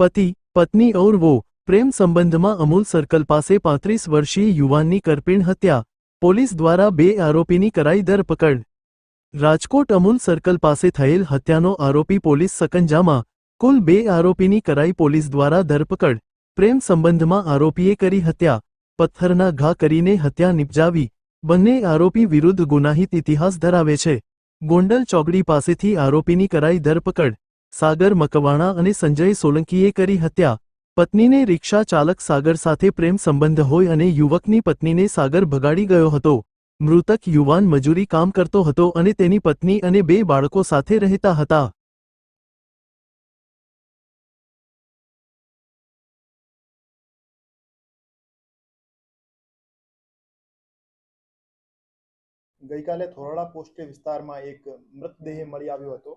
પતિ, પત્ની ઔર વો પ્રેમ સંબંધમાં અમૂલ સર્કલ પાસે પાંત્રીસ વર્ષીય યુવાનની કરપીણ હત્યા, પોલીસ દ્વારા બે આરોપીની કરાઈ ધરપકડ. રાજકોટ અમૂલ સર્કલ પાસે થયેલ હત્યાનો આરોપી પોલીસ સકંજામાં, કુલ બે આરોપીની કરાઈ પોલીસ દ્વારા ધરપકડ. પ્રેમ સંબંધમાં આરોપીએ કરી હત્યા, પથ્થરના ઘા કરીને હત્યા નિપજાવી, બંને આરોપી વિરુદ્ધ ગુનાહિત ઇતિહાસ ધરાવે છે. ગોંડલ ચોકડી પાસેથી આરોપીની કરાઈ ધરપકડ. સાગર મકવાણા અને સંજય સોલંકીએ કરી હત્યા. પત્નીને રિક્ષા ચાલક સાગર સાથે પ્રેમ સંબંધ હોય અને યુવકની પત્નીને સાગર ભગાડી ગયો હતો. મૃતક યુવાન મજૂરી કામ કરતો હતો અને તેની પત્ની અને બે બાળકો સાથે રહેતા હતા. ગઈકાલે થોરાળા પોસ્ટે વિસ્તારમાં એક મૃતદેહ મળી આવ્યો હતો.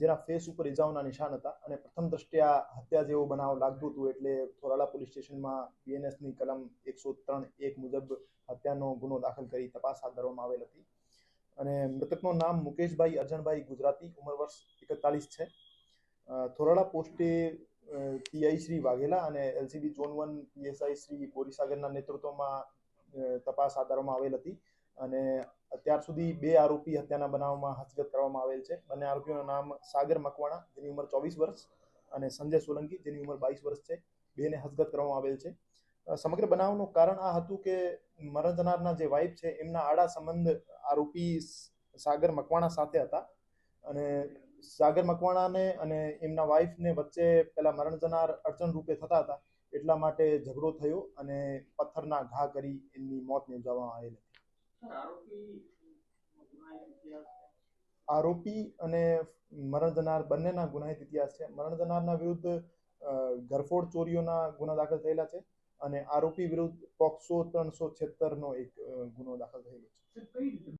જેના ફેસ ઉપર ઇજાઓના નિશાન હતા અને પ્રથમ દ્રષ્ટિયા હત્યા જેવો બનાવ લાગતું હતું એટલે થોરાળા પોલીસ સ્ટેશનમાં બીએનએસની કલમ એકસો ત્રણ એક મુજબ હત્યાનો ગુનો દાખલ કરી તપાસ હાથ ધરવામાં આવેલ હતી. અને મૃતકનું નામ મુકેશભાઈ અરજણભાઈ ગુજરાતી, ઉંમર વર્ષ એકતાલીસ છે. થોરાળા પોસ્ટે પીઆઈ શ્રી વાઘેલા અને LCB zone one PSI Shri બોરીસાગરના નેતૃત્વમાં તપાસ હાથ ધરવામાં આવેલ હતી. અને અત્યાર સુધી બે આરોપી હત્યાના બનાવમાં હસ્તગત કરવામાં આવેલ છે. બંને આરોપીઓના નામ સાગર મકવાણા, જેની ઉંમર ચોવીસ વર્ષ, અને સંજય સોલંકી, જેની ઉંમર બાવીસ વર્ષ છે. બેને હસ્તગત કરવામાં આવેલ છે. સમગ્ર બનાવનું કારણ આ હતું કે મરણ જનારના જે વાઇફ છે, એમના આડા સંબંધ આરોપી સાગર મકવાણા સાથે હતા. અને સાગર મકવાણાને અને એમના વાઇફને વચ્ચે પેલા મરણ જનાર અડચણ રૂપે થતા હતા, એટલા માટે ઝઘડો થયો અને પથ્થરના ઘા કરી એમની મોત નિપજાવવામાં આવેલ આરોપી અને મરણ જનાર બંનેના ગુનાહિત ઇતિહાસ છે. મરણ જનારના વિરુદ્ધ ઘરફોડ ચોરીઓના ગુના દાખલ થયેલા છે અને આરોપી વિરુદ્ધ પોક્સો ત્રણસો છેતરનો એક ગુનો દાખલ થયેલો છે.